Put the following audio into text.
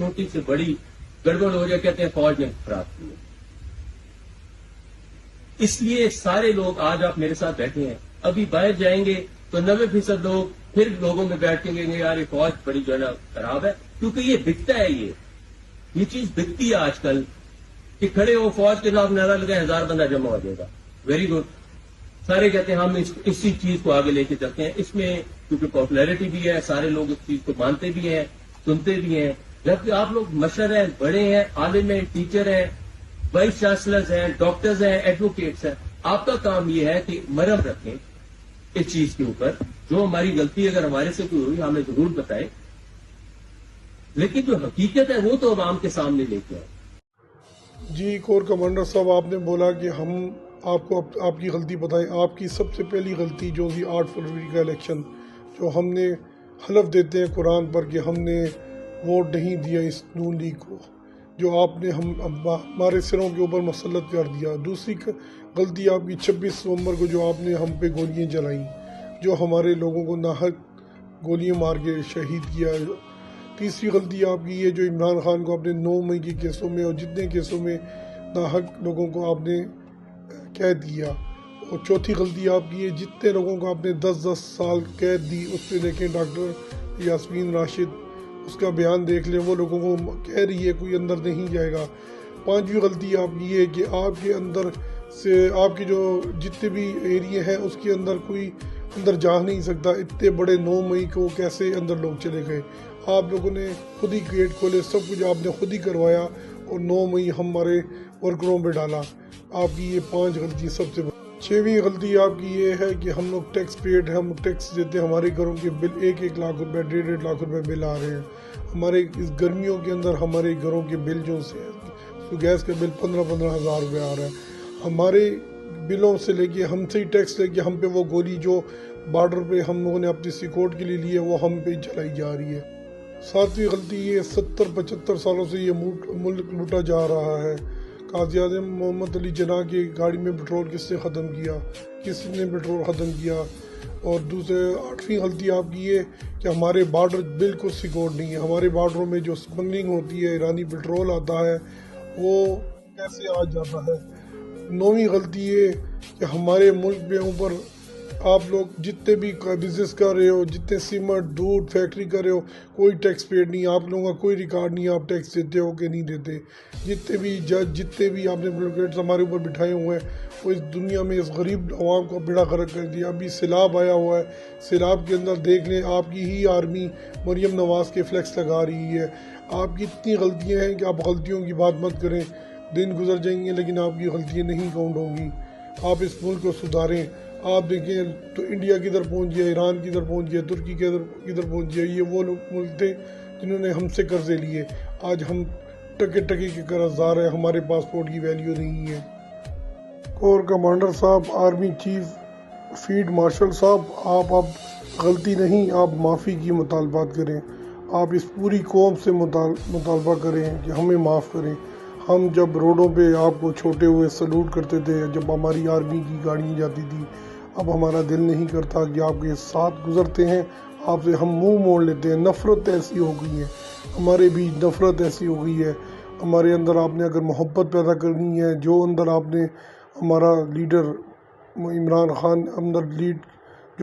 چھوٹی سے بڑی گڑبڑ ہو جائے، کہتے ہیں فوج نے خراب کی اس لیے سارے لوگ آج آپ میرے ساتھ بیٹھے ہیں۔ ابھی باہر جائیں گے تو نوے فیصد لوگ پھر لوگوں میں بیٹھ کے گے، یار، یہ فوج بڑی جو ہے نا خراب ہے۔ کیونکہ یہ بکتا ہے، یہ یہ چیز بکتی ہے آج کل کہ کھڑے ہو، فوج کے خلاف نعرہ لگائے، ہزار بندہ جمع ہو جائے گا۔ ویری گڈ سارے کہتے ہیں، ہم اس اسی چیز کو آگے لے کے چلتے ہیں۔ اس میں کیونکہ پاپولیرٹی بھی ہے، سارے لوگ اس چیز کو مانتے بھی ہیں، سنتے بھی ہیں۔ جبکہ آپ لوگ مشر ہیں، بڑے ہیں، عالم ہیں، ٹیچر ہیں، وائس چانسلرز ہیں، ڈاکٹرز ہیں، ایڈوکیٹس ہیں۔ آپ کا کام یہ ہے کہ مرم رکھیں اس چیز کے اوپر۔ جو ہماری غلطی اگر ہمارے سے کوئی ہوئی ہمیں ضرور بتائے لیکن جو حقیقت ہے، وہ تو عوام کے سامنے لے کے آئے جی کور کمانڈر صاحب، آپ نے بولا کہ ہم آپ کو آپ کی غلطی بتائیں۔ آپ کی سب سے پہلی غلطی جو تھی آٹھ فروری کا الیکشن، جو ہم نے حلف دیتے ہیں قرآن پر کہ ہم نے ووٹ نہیں دیا اس نون لیگ کو، جو آپ نے ہم ہمارے سروں کے اوپر مسلط کر دیا۔ دوسری غلطی آپ کی چھبیس نومبر کو جو آپ نے ہم پہ گولیاں چلائیں جو ہمارے لوگوں کو ناحق گولیاں مار کے شہید کیا۔ تیسری غلطی آپ کی یہ جو عمران خان کو آپ نے نو مئی کے کیسوں میں اور جتنے کیسوں میں ناحق لوگوں کو آپ نے قید دیا اور چوتھی غلطی آپ کی ہے جتنے لوگوں کو آپ نے دس دس سال قید دی، اس پہ دیکھیں ڈاکٹر یاسمین راشد اس کا بیان دیکھ لیں، وہ لوگوں کو کہہ رہی ہے، کوئی اندر نہیں جائے گا۔ پانچویں غلطی آپ کی ہے کہ آپ کے اندر سے آپ کے جو جتنے بھی ایریے ہیں، اس کے اندر کوئی اندر جا نہیں سکتا۔ اتنے بڑے نو مئی کو کیسے اندر لوگ چلے گئے؟ آپ لوگوں نے خود ہی گیٹ کھولے، سب کچھ آپ نے خود ہی کروایا اور نو مئی ہمارے ورکروں پہ ڈالا۔ آپ کی یہ پانچ غلطی سب سے چھویں غلطی آپ کی یہ ہے کہ ہم لوگ ٹیکس پیڈ ہم ٹیکس دیتے ہیں، ہمارے گھروں کے بل ایک ایک لاکھ روپے، ڈیڑھ ڈیڑھ لاکھ روپے بل آ رہے ہیں۔ ہمارے اس گرمیوں کے اندر ہمارے گھروں کے بل جو سے گیس کا بل پندرہ پندرہ ہزار روپے آ رہا ہے ہمارے بلوں سے لے کے ہم سے ہی ٹیکس لے کے ہم پہ وہ گولی جو بارڈر پہ ہم لوگوں نے اپنی سیکورٹ کے لیے لی ہے، وہ ہم پہ چلائی جا رہی ہے۔ ساتویں غلطی یہ ستر پچہتر سالوں سے یہ ملک لوٹا جا رہا ہے۔ قاضی اعظم محمد علی جناح کی گاڑی میں پٹرول کس نے ختم کیا؟ کس نے پٹرول ختم کیا؟ اور دوسرے آٹھویں غلطی آپ کی یہ کہ ہمارے بارڈر بالکل سیکور نہیں ہے ہمارے بارڈروں میں جو سمگلنگ ہوتی ہے، ایرانی پٹرول آتا ہے، وہ کیسے آ جاتا ہے؟ نویں غلطی یہ کہ ہمارے ملک میں اوپر آپ لوگ جتنے بھی بزنس کر رہے ہو، جتنے سیمنٹ دودھ فیکٹری کر رہے ہو، کوئی ٹیکس پیڈ نہیں، آپ لوگوں کا کوئی ریکارڈ نہیں، آپ ٹیکس دیتے ہو کہ نہیں دیتے۔ جتنے بھی جج جتنے بھی آپ نے بلوکیٹس ہمارے اوپر بٹھائے ہوئے ہیں، وہ اس دنیا میں اس غریب عوام کو بیڑا غرق کر دیا۔ ابھی سیلاب آیا ہوا ہے۔ سیلاب کے اندر دیکھ لیں، آپ کی ہی آرمی مریم نواز کے فلیکس لگا رہی ہے۔ آپ کی اتنی غلطیاں ہیں کہ آپ غلطیوں کی بات مت کریں۔ دن گزر جائیں گے، لیکن آپ کی غلطیاں نہیں کاؤنٹ ہوں گی۔ آپ اس ملک کو سدھاریں۔ آپ دیکھیں تو انڈیا کدھر پہنچ گیا، ایران کدھر پہنچ گیا، ترکی کدھر کدھر پہنچ گیا، یہ وہ لوگ ملک تھے جنہوں نے ہم سے قرضے لیے۔ آج ہم ٹکے ٹکے کے قرض دار ہیں، ہمارے پاسپورٹ کی ویلیو نہیں ہے۔ کور کمانڈر صاحب، آرمی چیف، فیلڈ مارشل صاحب، آپ اب غلطی نہیں، آپ معافی کی مطالبات کریں۔ آپ اس پوری قوم سے مطالبہ کریں کہ ہمیں معاف کریں۔ ہم جب روڈوں پہ آپ کو چھوٹے ہوئے سلوٹ کرتے تھے، جب ہماری آرمی کی گاڑیاں جاتی تھی اب ہمارا دل نہیں کرتا کہ آپ کے ساتھ گزرتے ہیں، آپ سے ہم منہ موڑ لیتے ہیں۔ نفرت ایسی ہو گئی ہے۔ ہمارے بیچ نفرت ایسی ہو گئی ہے۔ ہمارے اندر آپ نے اگر محبت پیدا کرنی ہے، جو اندر آپ نے ہمارا لیڈر عمران خان اندر لیڈ